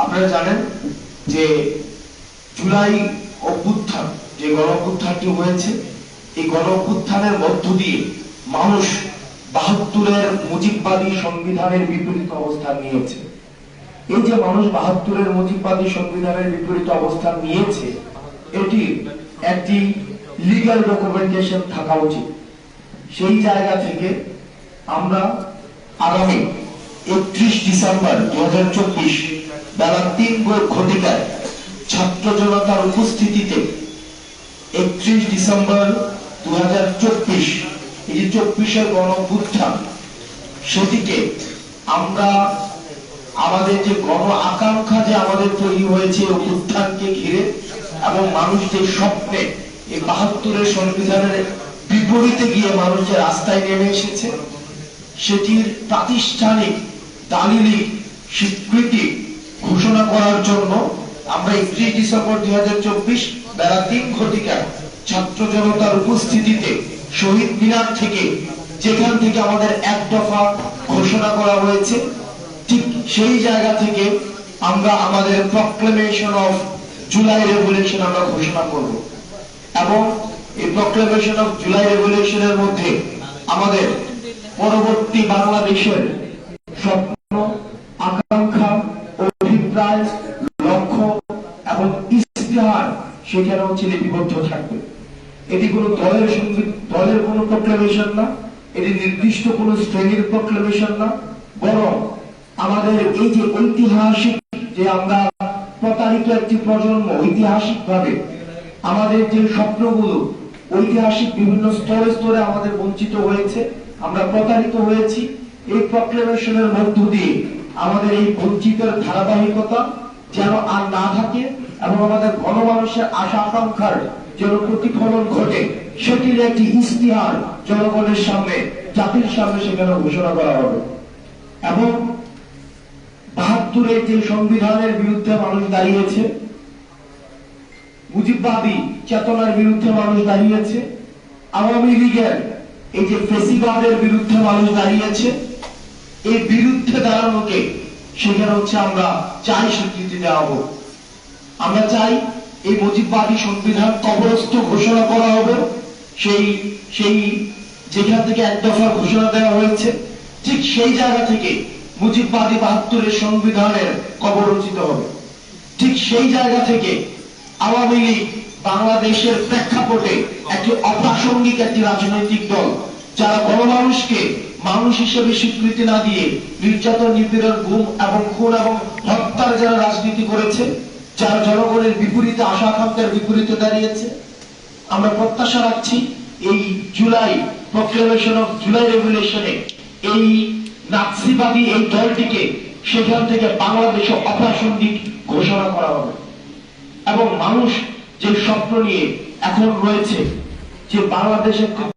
আপনারা জানেন যে জুলাই অভ্যুত্থান, যে গণ অভ্যুত্থানটি হয়েছে, এই গণ অভ্যুত্থানের মধ্য দিয়ে মানুষ বাহাত্তরের মুজিববাদী সংবিধানের বিপরীত অবস্থান নিয়েছে। এই যে মানুষ বাহাত্তরের মুজিববাদী সংবিধানের বিপরীত অবস্থান নিয়েছে, এটি একটি লিগ্যাল ডকুমেন্টেশন থাকা উচিত। সেই জায়গা থেকে আমরা আগামী একত্রিশ ডিসেম্বর দু হাজার চব্বিশ বেলা তিন ঘটিকায় ছাত্র জনতার উপস্থিতিতে একত্রিশ ডিসেম্বর দু হাজার চব্বিশ, এই যে চব্বিশের গণ সেটিকে আমরা আমাদের যে গণ আকাঙ্ক্ষা যে আমাদের তৈরি হয়েছে উত্থানকে ঘিরে এবং মানুষ যে স্বপ্নে এই বাহাত্তরের সংবিধানের বিপরীতে গিয়ে মানুষ যে রাস্তায় নেমে এসেছে, সেটির প্রাতিষ্ঠানিক দালিলি স্বীকৃতি ঘোষণা করার জন্য আমরা একত্রিশ ডিসেম্বর দুই হাজার চব্বিশ বেলা তিন ঘটিকায় ছাত্র জনতার উপস্থিতিতে শহীদ মিনার থেকে যেখান থেকে আমাদের এক দফা ঘোষণা করা হয়েছে, ঠিক সেই জায়গা থেকে আমরা আমাদের প্রক্লেমেশন অফ জুলাই রেভলিউশন আমরা ঘোষণা করব। এবং এই প্রক্লেমেশন অফ জুলাই রেভলিউশনের মধ্যে আমাদের পরবর্তী বাংলাদেশের স্বপ্ন অভিপ্রায় লক্ষ্য এবং ইস্তেহার সেখানেও হচ্ছে লিপিবদ্ধ থাকবে। এটি কোনো দলের সঙ্গে দলের কোনো প্রক্লেমেশন না, এটি নির্দিষ্ট কোনো শ্রেণির প্রক্লেমেশন না, বরং আমাদের এই যে ঐতিহাসিক যে আমরা প্রতারিত একটি প্রজন্ম ঐতিহাসিক ভাবে আমাদের যে স্বপ্নগুলো ঐতিহাসিক বিভিন্ন স্তরে স্তরে আমাদের বঞ্চিত হয়েছে, আমরা প্রতারিত হয়েছি, এই প্রক্লেমেশনের মধ্য দিয়ে আমাদের এই বঞ্চিতের ধারাবাহিকতা যেন আর না থাকে এবং আমাদের গণমানুষের আশা আকাঙ্ক্ষার যেন প্রতিফলন ঘটে, সেটির একটি ইস্তিহার জনগণের সামনে, জাতির সামনে সেখানে ঘোষণা করা হবে। এবং বাহাত্তরের যে সংবিধানের বিরুদ্ধে মানুষ দাঁড়িয়েছে, মুজিববাদী চেতনার বিরুদ্ধে মানুষ দাঁড়িয়েছে, আওয়ামী লীগের এই যে ফেসিবাদের বিরুদ্ধে মানুষ দাঁড়িয়েছে এই বিরুদ্ধে দাঁড়ানোকে সেখানে হচ্ছে আমরা চাই স্বীকৃতি দেওয়া হোক। আমরা চাই এই মুজিববাদী সংবিধান কবরস্থ ঘোষণা করা হবে সেই সেই যেখান থেকে এক দফা ঘোষণা দেওয়া হয়েছে, ঠিক সেই জায়গা থেকে মুজিববাদী বাহাত্তরের সংবিধানের কবর রচিত হবে। ঠিক সেই জায়গা থেকে আওয়ামী লীগ বাংলাদেশের প্রেক্ষাপটে একটি অপ্রাসঙ্গিক একটি রাজনৈতিক দল যারা গণমানুষকে মানুষ হিসেবে স্বীকৃতি না দিয়ে নির্যাতন, নিপীড়ন, গুম এবং খুন এবং হত্যার যারা রাজনীতি করেছে, যারা জনগণের বিপরীতে আশা আকাঙ্ক্ষার বিপরীতে দাঁড়িয়েছে, আমরা প্রত্যাশা রাখছি এই জুলাই প্রক্লেমেশন অফ জুলাই রেগুলেশনে এই নাৎসিবাদী এই দলটিকে সেখান থেকে বাংলাদেশে অপ্রাসঙ্গিক ঘোষণা করা হবে। এবং মানুষ যে স্বপ্ন নিয়ে এখন রয়েছে, যে বাংলাদেশ